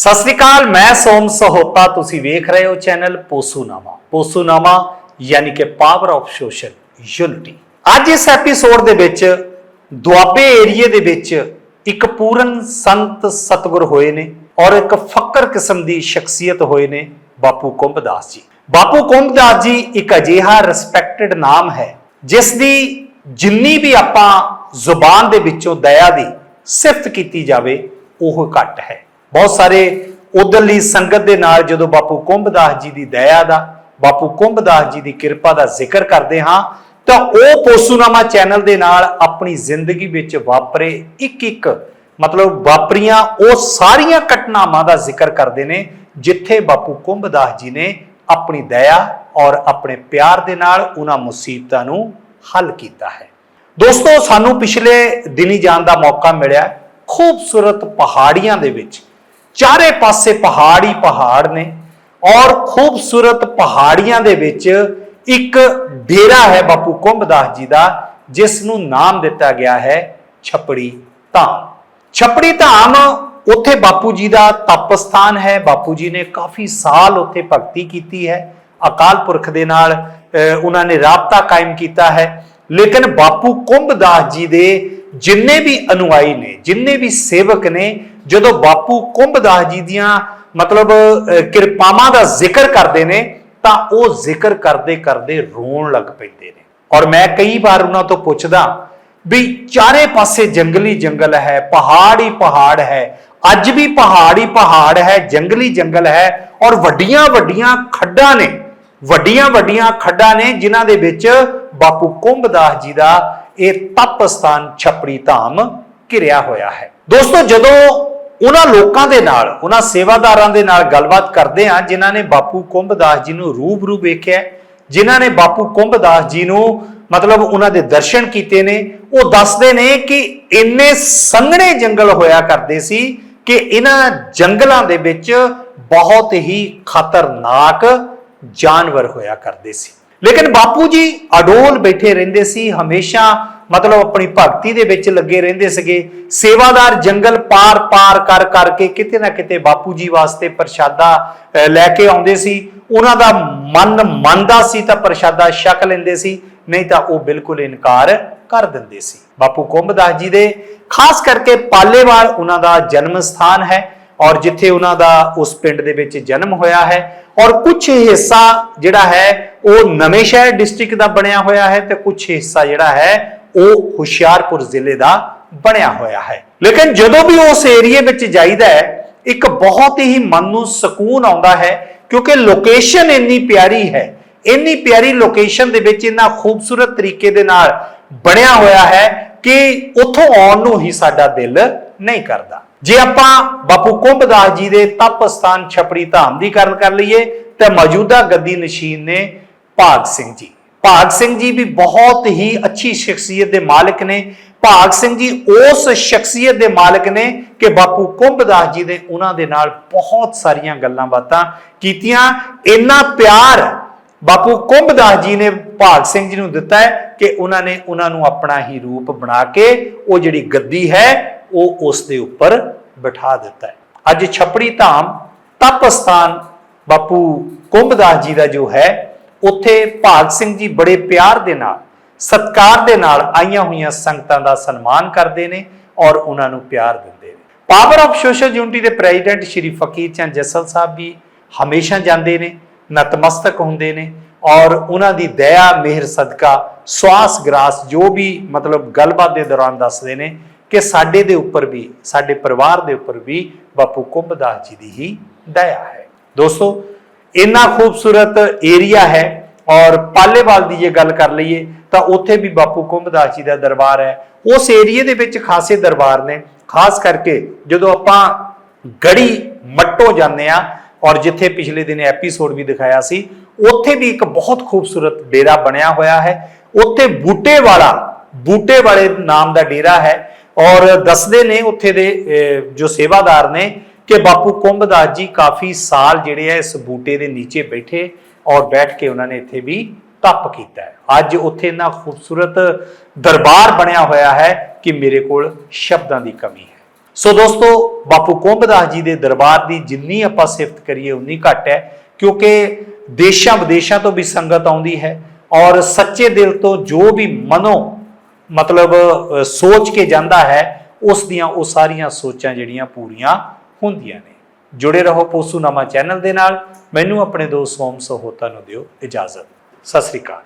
ਸਤਿ ਸ੍ਰੀ ਅਕਾਲ, ਮੈਂ ਸੋਮ ਸਹੋਤਾ, ਤੁਸੀਂ ਵੇਖ ਰਹੇ ਹੋ ਚੈਨਲ ਪੋਸੂਨਾਮਾ। ਪੋਸੂਨਾਮਾ ਯਾਨੀ ਕਿ ਪਾਵਰ ਆਫ ਸੋਸ਼ਲ ਯੂਨਿਟੀ ਅੱਜ ਇਸ ਐਪੀਸੋਡ ਦੇ ਵਿੱਚ ਦੁਆਬੇ ਏਰੀਏ ਦੇ ਵਿੱਚ ਇੱਕ ਪੂਰਨ ਸੰਤ ਸਤਗੁਰ ਹੋਏ ਨੇ ਔਰ ਇੱਕ ਫੱਕਰ ਕਿਸਮ ਦੀ ਸ਼ਖਸੀਅਤ ਹੋਏ ਨੇ ਬਾਪੂ ਕੁੰਭਦਾਸ ਜੀ। ਬਾਪੂ ਕੁੰਭਦਾਸ ਜੀ ਇੱਕ ਅਜਿਹਾ ਰਿਸਪੈਕਟਡ ਨਾਮ ਹੈ, ਜਿਸ ਦੀ ਜਿੰਨੀ ਵੀ ਆਪਾਂ ਜ਼ੁਬਾਨ ਦੇ ਵਿੱਚੋਂ ਦਇਆ ਦੀ ਸਿਫਤ ਕੀਤੀ ਜਾਵੇ, ਉਹ ਘੱਟ ਹੈ। ਬਹੁਤ ਸਾਰੇ ਉਧਰਲੀ ਸੰਗਤ ਦੇ ਨਾਲ ਜਦੋਂ ਬਾਪੂ ਕੁੰਭਦਾਸ ਜੀ ਦੀ ਦਇਆ ਦਾ, ਬਾਪੂ ਕੁੰਭਦਾਸ ਜੀ ਦੀ ਕਿਰਪਾ ਦਾ ਜ਼ਿਕਰ ਕਰਦੇ ਹਾਂ, ਤਾਂ ਉਹ ਪੋਸੂਨਾਮਾ ਚੈਨਲ ਦੇ ਨਾਲ ਆਪਣੀ ਜ਼ਿੰਦਗੀ ਵਿੱਚ ਵਾਪਰੇ ਇੱਕ ਇੱਕ ਮਤਲਬ ਵਾਪਰੀਆਂ ਉਹ ਸਾਰੀਆਂ ਘਟਨਾਵਾਂ ਦਾ ਜ਼ਿਕਰ ਕਰਦੇ ਨੇ, ਜਿੱਥੇ ਬਾਪੂ ਕੁੰਭਦਾਸ ਜੀ ਨੇ ਆਪਣੀ ਦਇਆ ਔਰ ਆਪਣੇ ਪਿਆਰ ਦੇ ਨਾਲ ਉਹਨਾਂ ਮੁਸੀਬਤਾਂ ਨੂੰ ਹੱਲ ਕੀਤਾ ਹੈ। ਦੋਸਤੋ, ਸਾਨੂੰ ਪਿਛਲੇ ਦਿਨੀ ਜਾਣ ਦਾ ਮੌਕਾ ਮਿਲਿਆ ਖੂਬਸੂਰਤ ਪਹਾੜੀਆਂ ਦੇ ਵਿੱਚ ਚਾਰੇ ਪਾਸੇ ਪਹਾੜ ਹੀ ਪਹਾੜ ਨੇ ਔਰ ਖੂਬਸੂਰਤ ਪਹਾੜੀਆਂ ਦੇ ਵਿੱਚ ਇੱਕ ਡੇਰਾ ਹੈ ਬਾਪੂ ਕੁੰਭਦਾਸ ਜੀ ਦਾ ਜਿਸ ਨੂੰ ਨਾਮ ਦਿੱਤਾ ਗਿਆ ਹੈ ਛਪੜੀ ਧਾਮ। ਛਪੜੀ ਧਾਮ ਉੱਥੇ ਬਾਪੂ ਜੀ ਦਾ ਤਪ ਸਥਾਨ ਹੈ। ਬਾਪੂ ਜੀ ਨੇ ਕਾਫੀ ਸਾਲ ਉੱਥੇ ਭਗਤੀ ਕੀਤੀ ਹੈ। ਅਕਾਲ ਪੁਰਖ ਦੇ ਨਾਲ ਅਹ, ਉਹਨਾਂ ਨੇ ਰਾਬਤਾ ਕਾਇਮ ਕੀਤਾ ਹੈ। ਲੇਕਿਨ ਬਾਪੂ ਕੁੰਭਦਾਸ ਜੀ ਦੇ ਜਿੰਨੇ ਵੀ ਅਨੁਆਈ ਨੇ, ਜਿੰਨੇ ਵੀ ਸੇਵਕ ਨੇ, ਜਦੋਂ ਬਾਪੂ ਕੁੰਭਦਾਸ ਜੀ ਦੀਆਂ ਮਤਲਬ ਕਿਰਪਾਵਾਂ ਦਾ ਜ਼ਿਕਰ ਕਰਦੇ ਨੇ, ਤਾਂ ਉਹ ਜ਼ਿਕਰ ਕਰਦੇ ਕਰਦੇ ਰੋਣ ਲੱਗ ਪੈਂਦੇ ਨੇ। ਔਰ ਮੈਂ ਕਈ ਵਾਰ ਉਹਨਾਂ ਤੋਂ ਪੁੱਛਦਾ ਵੀ ਚਾਰੇ ਪਾਸੇ ਜੰਗਲੀ ਜੰਗਲ ਹੈ, ਪਹਾੜ ਹੀ ਪਹਾੜ ਹੈ, ਅੱਜ ਵੀ ਪਹਾੜ ਹੀ ਪਹਾੜ ਹੈ, ਜੰਗਲੀ ਜੰਗਲ ਹੈ, ਔਰ ਵੱਡੀਆਂ ਵੱਡੀਆਂ ਖੱਡਾਂ ਨੇ, ਵੱਡੀਆਂ ਵੱਡੀਆਂ ਖੱਡਾਂ ਨੇ, ਜਿਨ੍ਹਾਂ ਦੇ ਵਿੱਚ ਬਾਪੂ ਕੁੰਭਦਾਸ ਜੀ ਦਾ ਇਹ ਤਪ ਸਥਾਨ ਛਪੜੀ ਧਾਮ ਘਿਰਿਆ ਹੋਇਆ ਹੈ। ਦੋਸਤੋ, ਜਦੋਂ ਉਹਨਾਂ ਲੋਕਾਂ ਦੇ ਨਾਲ, ਉਹਨਾਂ ਸੇਵਾਦਾਰਾਂ ਦੇ ਨਾਲ ਗੱਲਬਾਤ ਕਰਦੇ ਆ ਜਿਨ੍ਹਾਂ ਨੇ ਬਾਪੂ ਕੁੰਭਦਾਸ ਜੀ ਨੂੰ ਰੂਬਰੂ ਵੇਖਿਆ ਜਿਨ੍ਹਾਂ ਨੇ ਬਾਪੂ ਕੁੰਭਦਾਸ ਜੀ ਨੂੰ ਮਤਲਬ ਉਹਨਾਂ ਦੇ ਦਰਸ਼ਨ ਕੀਤੇ ਨੇ, ਉਹ ਦੱਸਦੇ ਨੇ ਕਿ ਇੰਨੇ ਸੰਘਣੇ ਜੰਗਲ ਹੋਇਆ ਕਰਦੇ ਸੀ ਕਿ ਇਹਨਾਂ ਜੰਗਲਾਂ ਦੇ ਵਿੱਚ ਬਹੁਤ ਹੀ ਖਤਰਨਾਕ ਜਾਨਵਰ ਹੋਇਆ ਕਰਦੇ ਸੀ। ਲੇਕਿਨ ਬਾਪੂ ਜੀ ਅਡੋਲ ਬੈਠੇ ਰਹਿੰਦੇ ਸੀ, ਹਮੇਸ਼ਾ ਮਤਲਬ ਆਪਣੀ ਭਗਤੀ ਦੇ ਵਿੱਚ ਲੱਗੇ ਰਹਿੰਦੇ ਸੀਗੇ। ਸੇਵਾਦਾਰ ਜੰਗਲ ਪਾਰ-ਪਾਰ ਕਰ ਕਰਕੇ ਕਿਤੇ ਨਾ ਕਿਤੇ ਬਾਪੂ ਜੀ ਵਾਸਤੇ ਪ੍ਰਸ਼ਾਦਾ ਲੈ ਕੇ ਆਉਂਦੇ ਸੀ। ਉਹਨਾਂ ਦਾ ਮਨ ਮੰਨਦਾ ਸੀ ਤਾਂ ਪ੍ਰਸ਼ਾਦਾ ਛਕ ਲੈਂਦੇ ਸੀ, ਨਹੀਂ ਤਾਂ ਉਹ ਬਿਲਕੁਲ ਇਨਕਾਰ ਕਰ ਦਿੰਦੇ ਸੀ। ਬਾਪੂ ਕੁੰਭਦਾਸ ਜੀ ਦੇ ਖਾਸ ਕਰਕੇ ਪਾਲੇਵਾਲ ਉਹਨਾਂ ਦਾ ਜਨਮ ਸਥਾਨ ਹੈ ਔਰ ਜਿੱਥੇ ਉਹਨਾਂ ਦਾ ਉਸ ਪਿੰਡ ਦੇ ਵਿੱਚ ਜਨਮ ਹੋਇਆ ਹੈ। ਔਰ ਕੁਝ ਹਿੱਸਾ ਜਿਹੜਾ ਹੈ, ਉਹ ਨਵੇਂ ਸ਼ਹਿਰ ਡਿਸਟ੍ਰਿਕਟ ਦਾ ਬਣਿਆ ਹੋਇਆ ਹੈ ਤੇ ਕੁਝ ਹਿੱਸਾ ਜਿਹੜਾ ਹੈ ਉਹ ਹੁਸ਼ਿਆਰਪੁਰ ਜ਼ਿਲ੍ਹੇ ਦਾ ਬਣਿਆ ਹੋਇਆ ਹੈ। ਲੇਕਿਨ ਜਦੋਂ ਵੀ ਉਸ ਏਰੀਏ ਵਿੱਚ ਜਾਈਦਾ ਹੈ, ਇੱਕ ਬਹੁਤ ਹੀ ਮਨ ਨੂੰ ਸਕੂਨ ਆਉਂਦਾ ਹੈ, ਕਿਉਂਕਿ ਲੋਕੇਸ਼ਨ ਇੰਨੀ ਪਿਆਰੀ ਹੈ। ਇੰਨੀ ਪਿਆਰੀ ਲੋਕੇਸ਼ਨ ਦੇ ਵਿੱਚ ਇੰਨਾ ਖੂਬਸੂਰਤ ਤਰੀਕੇ ਦੇ ਨਾਲ ਬਣਿਆ ਹੋਇਆ ਹੈ ਕਿ ਉੱਥੋਂ ਆਉਣ ਨੂੰ ਹੀ ਸਾਡਾ ਦਿਲ ਨਹੀਂ ਕਰਦਾ। ਜੇ ਆਪਾਂ ਬਾਪੂ ਕੁੰਭਦਾਸ ਜੀ ਦੇ ਤਪ ਸਥਾਨ ਛਪੜੀ ਧਾਮ ਦੀ ਗੱਲ ਕਰ ਲਈਏ, ਤਾਂ ਮੌਜੂਦਾ ਗੱਦੀ ਨਸ਼ੀਨ ਨੇ ਭਾਗ ਸਿੰਘ ਜੀ। ਭਾਗ ਸਿੰਘ ਜੀ ਵੀ ਬਹੁਤ ਹੀ ਅੱਛੀ ਸ਼ਖਸੀਅਤ ਦੇ ਮਾਲਕ ਨੇ। ਭਾਗ ਸਿੰਘ ਜੀ ਉਸ ਸ਼ਖਸੀਅਤ ਦੇ ਮਾਲਕ ਨੇ ਕਿ ਬਾਪੂ ਕੁੰਭਦਾਸ ਜੀ ਨੇ ਉਹਨਾਂ ਦੇ ਨਾਲ ਬਹੁਤ ਸਾਰੀਆਂ ਗੱਲਾਂ ਬਾਤਾਂ ਕੀਤੀਆਂ। ਇੰਨਾ ਪਿਆਰ ਬਾਪੂ ਕੁੰਭਦਾਸ ਜੀ ਨੇ ਭਾਗ ਸਿੰਘ ਜੀ ਨੂੰ ਦਿੱਤਾ ਹੈ ਕਿ ਉਹਨਾਂ ਨੇ ਉਹਨਾਂ ਨੂੰ ਆਪਣਾ ਹੀ ਰੂਪ ਬਣਾ ਕੇ ਉਹ ਜਿਹੜੀ ਗੱਦੀ ਹੈ ਉਹ ਉਸ ਦੇ ਉੱਪਰ ਬਿਠਾ ਦਿੱਤਾ ਹੈ। ਅੱਜ ਛਪੜੀ ਧਾਮ ਤਪ ਸਥਾਨ ਬਾਪੂ ਕੁੰਭਦਾਸ ਜੀ ਦਾ ਜੋ ਹੈ ਉੱਥੇ ਭਾਗ ਸਿੰਘ ਜੀ ਬੜੇ ਪਿਆਰ ਦੇ ਨਾਲ, ਸਤਕਾਰ ਦੇ ਨਾਲ ਆਈਆਂ ਹੋਈਆਂ ਸੰਗਤਾਂ ਦਾ ਸਨਮਾਨ ਕਰਦੇ ਨੇ ਔਰ ਉਹਨਾਂ ਨੂੰ ਪਿਆਰ ਦਿੰਦੇ ਨੇ। ਪਾਵਰ ਆਫ ਸੋਸ਼ਲ ਯੂਨਿਟੀ ਦੇ ਪ੍ਰੈਜ਼ੀਡੈਂਟ ਸ਼੍ਰੀ ਫਕੀਰ ਚੰਦ ਜੱਸਲ ਸਾਹਿਬ ਵੀ ਹਮੇਸ਼ਾ ਜਾਂਦੇ ਨੇ, ਨਤਮਸਤਕ ਹੁੰਦੇ ਨੇ ਔਰ ਉਹਨਾਂ ਦੀ ਦਇਆ, ਮਿਹਰ, ਸਦਕਾ, ਸਵਾਸ, ਗਰਾਸ ਜੋ ਵੀ ਮਤਲਬ ਗੱਲਬਾਤ ਦੇ ਦੌਰਾਨ ਦੱਸਦੇ ਨੇ ਕਿ ਸਾਡੇ ਦੇ ਉੱਪਰ ਵੀ, ਸਾਡੇ ਪਰਿਵਾਰ ਦੇ ਉੱਪਰ ਵੀ ਬਾਪੂ ਕੁੰਭਦਾਸ ਜੀ ਦੀ ਹੀ ਦਇਆ ਹੈ। ਦੋਸਤੋ ਇੰਨਾ ਖੂਬਸੂਰਤ ਏਰੀਆ ਹੈ ਔਰ ਪਾਲੇਵਾਲ ਦੀ ਜੇ ਗੱਲ ਕਰ ਲਈਏ, ਤਾਂ ਉੱਥੇ ਵੀ ਬਾਪੂ ਕੁੰਭਦਾਸ ਜੀ ਦਾ ਦਰਬਾਰ ਹੈ। ਉਸ ਏਰੀਏ ਦੇ ਵਿੱਚ ਖਾਸੇ ਦਰਬਾਰ ਨੇ, ਖਾਸ ਕਰਕੇ ਜਦੋਂ ਆਪਾਂ ਗੜੀ ਮੱਟੋ ਜਾਂਦੇ ਆ ਔਰ ਜਿੱਥੇ ਪਿਛਲੇ ਦਿਨ ਐਪੀਸੋਡ ਵੀ ਦਿਖਾਇਆ ਸੀ, ਉੱਥੇ ਵੀ ਇੱਕ ਬਹੁਤ ਖੂਬਸੂਰਤ ਡੇਰਾ ਬਣਿਆ ਹੋਇਆ ਹੈ। ਉੱਥੇ ਬੂਟੇ ਵਾਲਾ, ਬੂਟੇ ਵਾਲੇ ਨਾਮ ਦਾ ਡੇਰਾ ਹੈ ਔਰ ਦੱਸਦੇ ਨੇ ਉੱਥੇ ਦੇ ਜੋ ਸੇਵਾਦਾਰ ਨੇ ਕਿ ਬਾਪੂ ਕੁੰਭਦਾਸ ਜੀ ਕਾਫੀ ਸਾਲ ਜਿਹੜੇ ਆ ਇਸ ਬੂਟੇ ਦੇ ਨੀਚੇ ਬੈਠੇ ਔਰ ਬੈਠ ਕੇ ਉਹਨਾਂ ਨੇ ਇੱਥੇ ਵੀ ਤਪ ਕੀਤਾ ਹੈ। ਅੱਜ ਉੱਥੇ ਇੰਨਾ ਖੂਬਸੂਰਤ ਦਰਬਾਰ ਬਣਿਆ ਹੋਇਆ ਹੈ ਕਿ ਮੇਰੇ ਕੋਲ ਸ਼ਬਦਾਂ ਦੀ ਕਮੀ ਹੈ। ਸੋ ਦੋਸਤੋ, ਬਾਪੂ ਕੁੰਭਦਾਸ ਜੀ ਦੇ ਦਰਬਾਰ ਦੀ ਜਿੰਨੀ ਆਪਾਂ ਸਿਫਤ ਕਰੀਏ, ਉਨੀ ਘੱਟ ਹੈ, ਕਿਉਂਕਿ ਦੇਸ਼ਾਂ ਵਿਦੇਸ਼ਾਂ ਤੋਂ ਵੀ ਸੰਗਤ ਆਉਂਦੀ ਹੈ ਔਰ ਸੱਚੇ ਦਿਲ ਤੋਂ ਜੋ ਵੀ ਮਨੋ ਮਤਲਬ ਸੋਚ ਕੇ ਜਾਂਦਾ ਹੈ, ਉਸ ਦੀਆਂ ਉਹ ਸਾਰੀਆਂ ਸੋਚਾਂ ਜਿਹੜੀਆਂ ਪੂਰੀਆਂ ਹੁੰਦੀਆਂ ਨੇ। ਜੁੜੇ ਰਹੋ ਪੋਸੂਨਾਮਾ ਚੈਨਲ ਦੇ ਨਾਲ। ਮੈਨੂੰ ਆਪਣੇ ਦੋਸਤ ਸੋਮ ਸਹੋਤਾ ਨੂੰ ਦਿਓ ਇਜਾਜ਼ਤ। ਸਤਿ ਸ੍ਰੀ ਅਕਾਲ।